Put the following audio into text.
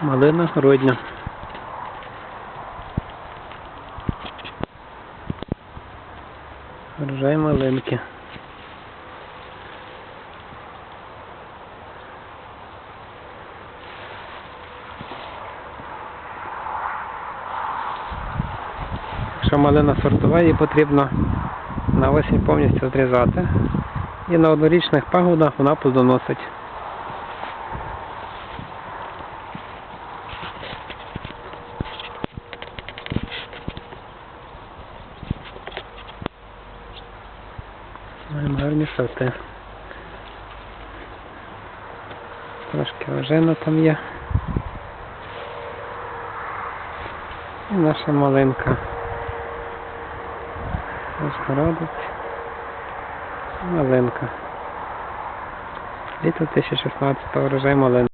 Малина городня. Врожай малинки. Якщо малина сортова, її потрібно на осінь повністю зрізати. І на однорічних пагодах вона плодоносить. Маємо гарні. Трошки ожина там є. І наша малинка. Розгородить. Малинка. Літо 2016 врожай малини.